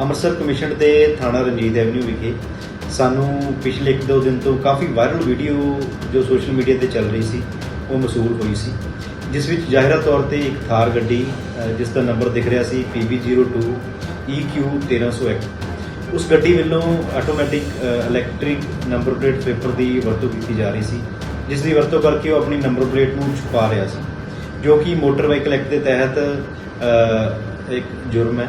Amritsar commission ਦੇ ਥਾਣਾ Ranjit avenue ਵਿਖੇ ਸਾਨੂੰ ਪਿਛਲੇ 1-2 ਦਿਨ ਤੋਂ ਕਾਫੀ ਵਾਇਰਲ ਵੀਡੀਓ ਜੋ ਸੋਸ਼ਲ ਮੀਡੀਆ ਤੇ ਚੱਲ ਰਹੀ ਸੀ, ਉਹ ਮਸੂਲ ਹੋਈ ਸੀ, ਜਿਸ ਵਿੱਚ ਜ਼ਾਹਿਰਾ ਤੌਰ ਤੇ ਇੱਕ ਥਾਰ ਗੱਡੀ ਜਿਸ ਦਾ ਨੰਬਰ ਦਿਖ ਰਿਹਾ ਸੀ PB02 EQ 1301 ਉਸ ਗੱਡੀ ਵੱਲੋਂ automatic electric number plate paper ਦੀ ਵਰਤੋਂ ਕੀਤੀ ਜਾ ਰਹੀ ਸੀ, ਜਿਸ ਦੀ ਵਰਤੋਂ ਕਰਕੇ ਉਹ ਆਪਣੀ ਨੰਬਰ ਪਲੇਟ ਨੂੰ ਛੁਪਾ ਰਿਹਾ ਸੀ, ਜੋ ਕਿ ਮੋਟਰ ਵਾਹੀਕਲ ਐਕਟ ਦੇ ਤਹਿਤ ਇੱਕ ਜੁਰਮ ਹੈ।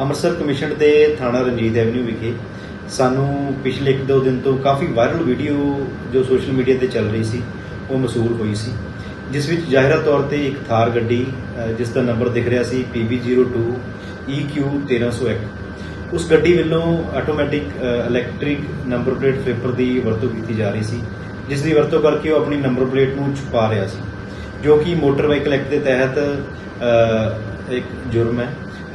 ਅੰਮ੍ਰਿਤਸਰ ਕਮਿਸ਼ਨ ਦੇ ਥਾਣਾ ਰਣਜੀਤ ਐਵਨਿਊ ਵਿਖੇ ਸਾਨੂੰ ਪਿਛਲੇ 1-2 ਦਿਨ ਤੋਂ ਕਾਫੀ ਵਾਇਰਲ ਵੀਡੀਓ ਜੋ ਸੋਸ਼ਲ ਮੀਡੀਆ ਤੇ ਚੱਲ ਰਹੀ ਸੀ, ਉਹ ਮਸੂਲ ਹੋਈ ਸੀ। ਜਿਸ ਵਿੱਚ ਜ਼ਾਹਿਰਾ ਤੌਰ ਤੇ ਇੱਕ ਥਾਰ ਗੱਡੀ ਜਿਸ ਦਾ ਨੰਬਰ ਦਿਖ ਰਿਹਾ ਸੀ PB02 EQ 1301 ਉਸ ਗੱਡੀ ਵੱਲੋਂ automatic electric number plate sweeper ਦੀ ਵਰਤੋਂ ਕੀਤੀ ਜਾ ਰਹੀ ਸੀ, ਜਿਸ ਦੀ ਵਰਤੋਂ ਕਰਕੇ ਉਹ ਆਪਣੀ ਨੰਬਰ ਪਲੇਟ ਨੂੰ ਛੁਪਾ ਰਿਹਾ ਸੀ, ਜੋ ਕਿ ਮੋਟਰ ਵਾਹੀਕਲ ਐਕਟ ਦੇ ਤਹਿਤ ਇੱਕ ਜੁਰਮ ਹੈ।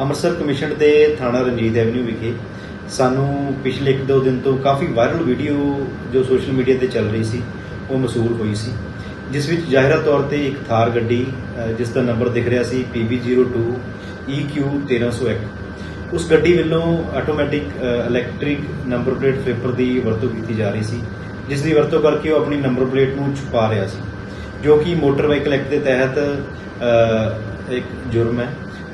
ਅੰਮ੍ਰਿਤਸਰ ਕਮਿਸ਼ਨ ਦੇ ਥਾਣਾ ਰਣਜੀਤ ਐਵਨਿਊ ਵਿਖੇ ਸਾਨੂੰ ਪਿਛਲੇ 1-2 ਦਿਨ ਤੋਂ ਕਾਫੀ ਵਾਇਰਲ ਵੀਡੀਓ ਜੋ ਸੋਸ਼ਲ ਮੀਡੀਆ ਤੇ ਚੱਲ ਰਹੀ ਸੀ, ਉਹ ਮਸੂਲ ਹੋਈ ਸੀ। ਜਿਸ ਵਿੱਚ ਜ਼ਾਹਿਰਾ ਤੌਰ ਤੇ ਇੱਕ ਥਾਰ ਗੱਡੀ ਜਿਸ ਦਾ ਨੰਬਰ ਦਿਖ ਰਿਹਾ ਸੀ PB02 EQ 1301 ਉਸ ਗੱਡੀ ਵੱਲੋਂ automatic electric number plate sweeper ਦੀ ਵਰਤੋਂ ਕੀਤੀ ਜਾ ਰਹੀ ਸੀ, ਜਿਸ ਦੀ ਵਰਤੋਂ ਕਰਕੇ ਉਹ ਆਪਣੀ ਨੰਬਰ ਪਲੇਟ ਨੂੰ ਛੁਪਾ ਰਿਹਾ ਸੀ, ਜੋ ਕਿ ਮੋਟਰ ਵਹੀਕਲ ਐਕਟ ਦੇ ਤਹਿਤ ਇੱਕ ਜੁਰਮ ਹੈ।